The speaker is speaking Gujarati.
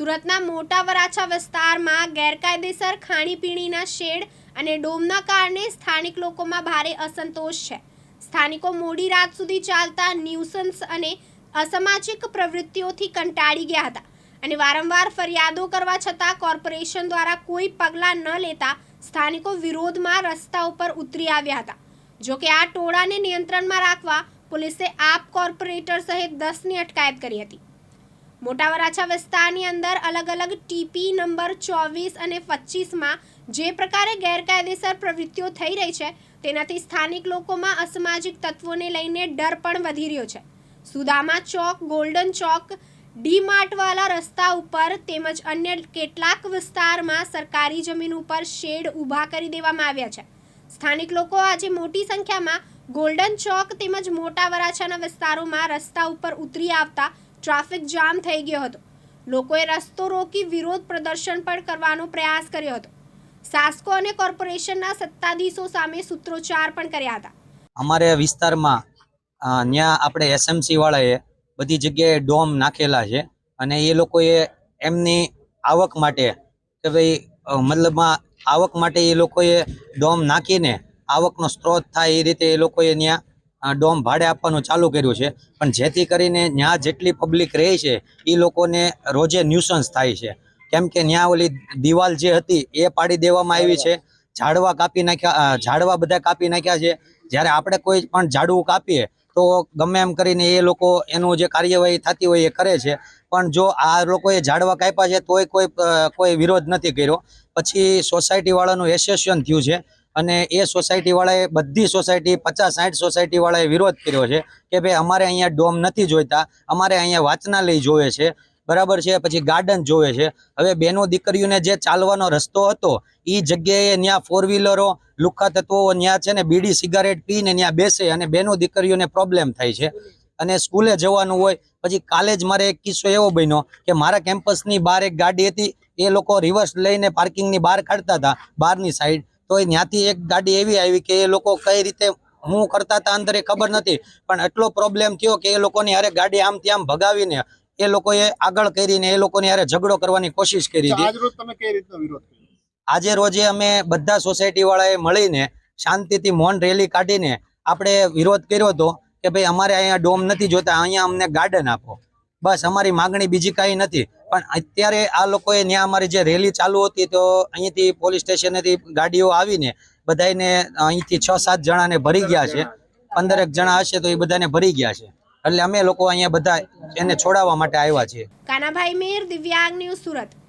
સુરતના મોટા વરાછા વિસ્તારમાં ગેરકાયદેસર ખાણીપીણીના શેડ અને ડોમના કારણે સ્થાનિક લોકોમાં ભારે અસંતોષ છે. સ્થાનિકો મોડી રાત સુધી ચાલતા ન્યુસન્સ અને અસામાજિક પ્રવૃત્તિઓથી કંટાળી ગયા હતા અને વારંવાર ફરિયાદો કરવા છતાં કોર્પોરેશન દ્વારા કોઈ પગલાં ન લેતા સ્થાનિકો વિરોધમાં રસ્તા ઉપર ઉતરી આવ્યા હતા. જોકે આ ટોળાને નિયંત્રણમાં રાખવા પોલીસે આપ કોર્પોરેટર સહિત દસની અટકાયત કરી હતી. મોટા વરાછા વિસ્તારની અંદર અલગ અલગ ટીપી નંબર ચોવીસ અને પચીસમાં જે પ્રકારે ગેરકાયદેસર પ્રવૃત્તિઓ થઈ રહી છે, તેનાથી સ્થાનિક લોકોમાં અસામાજિક તત્વોને લઈને ડર પણ વધી રહ્યો છે. સુદામા ચોક, ગોલ્ડન ચોક ડી માર્ટવાળા રસ્તા ઉપર તેમજ અન્ય કેટલાક વિસ્તારમાં સરકારી જમીન ઉપર શેડ ઊભા કરી દેવામાં આવ્યા છે. સ્થાનિક લોકો આજે મોટી સંખ્યામાં ગોલ્ડન ચોક તેમજ મોટા વરાછાના વિસ્તારોમાં રસ્તા ઉપર ઉતરી આવતા ટ્રાફિક જામ થઈ ગયો હતો. લોકોએ રસ્તો રોકી વિરોધ પ્રદર્શન પણ કરવાનો પ્રયાસ કર્યો હતો. શાસકો અને કોર્પોરેશનના સત્તાધીશો સામે સૂત્રોચ્ચાર પણ કર્યા હતા. અમારે વિસ્તારમાં ત્યાં આપણે એસએમસી વાળાએ બધી જગ્યાએ ડોમ નાખેલા છે અને એ લોકોએ એમની આવક માટે કે ભાઈ મતલબમાં આવક માટે એ લોકોએ ડોમ નાખીને આવકનો સ્ત્રોત થાય એ રીતે એ લોકોએ ત્યાં ડોમ ભાડે આપવાનું ચાલુ કર્યું છે. પણ જેથી કરીને ત્યાં જેટલી પબ્લિક રહે છે એ લોકોને રોજે ન્યુસન્સ થાય છે. કેમ કે ત્યાં ઓલી દિવાલ જે હતી, એ પાડી દેવામાં આવી છે. ઝાડવા કાપી નાખ્યા ઝાડવા બધા કાપી નાખ્યા છે. જ્યારે આપણે કોઈ પણ ઝાડવું કાપીએ, તો ગમે એમ કરીને એ લોકો એનું જે કાર્યવાહી થતી હોય એ કરે છે. પણ જો આ લોકોએ ઝાડવા કાપ્યા છે, તોય કોઈ કોઈ વિરોધ નથી કર્યો. પછી સોસાયટી વાળાનું એસોસિએશન થયું છે. અને એ સોસાયટી વાળાએ બધી સોસાયટી પચાસ, સાઠ સોસાયટી વાળાએ વિરોધ કર્યો છે કે ભાઈ અમારે અહીંયા ડોમ નથી જોઈતા, અમારે અહીંયા વાંચનાલય જોવે છે, બરાબર છે, પછી ગાર્ડન જોવે છે. હવે બેનો દીકરીઓને જે ચાલવાનો રસ્તો હતો એ જગ્યાએ ત્યાં ફોર વ્હીલરો લુખા તત્વો ત્યાં છે ને બીડી સિગારેટ પીને ત્યાં બેસે અને બેનો દીકરીઓને પ્રોબ્લેમ થાય છે. અને સ્કૂલે જવાનું હોય, પછી કાલે જ મારે એક કિસ્સો એવો બન્યો કે મારા કેમ્પસની બહાર એક ગાડી હતી, એ લોકો રિવર્સ લઈને પાર્કિંગની બહાર કાઢતા હતા, બહારની સાઈડ તો ત્યાંથી એક ગાડી એવી આવી કે એ લોકો કઈ રીતે હું કરતા હતા અંદર એ ખબર નથી. પણ એટલો પ્રોબ્લેમ થયો કે એ લોકોની હારે ગાડી આમ ત્યાં ભગાવીને એ લોકોએ આગળ કરીને એ લોકોની હારે ઝઘડો કરવાની કોશિશ કરી હતી. આજે રોજે અમે બધા સોસાયટી વાળાએ મળીને શાંતિથી મૌન રેલી કાઢીને આપણે વિરોધ કર્યો હતો કે ભાઈ અમારે અહીંયા ડોમ નથી જોતા અહીંયા અમને ગાર્ડન આપો. બસ અમારી માગણી બીજી કાંઈ નથી. પણ અત્યારે આ લોકોએ ત્યાં અમારી જે રેલી ચાલુ હતી તો અહીંથી પોલીસ સ્ટેશનેથી ગાડીઓ આવીને બધાને અહીંથી છ સાત જણાને ભરી ગયા છે. પંદરેક જણા હશે તો એ બધાને ભરી ગયા છે. એટલે અમે લોકો અહીંયા બધા એને છોડાવવા માટે આવ્યા છીએ. કાનાભાઈ મેર, દિવ્યાંગ ન્યૂઝ સુરત.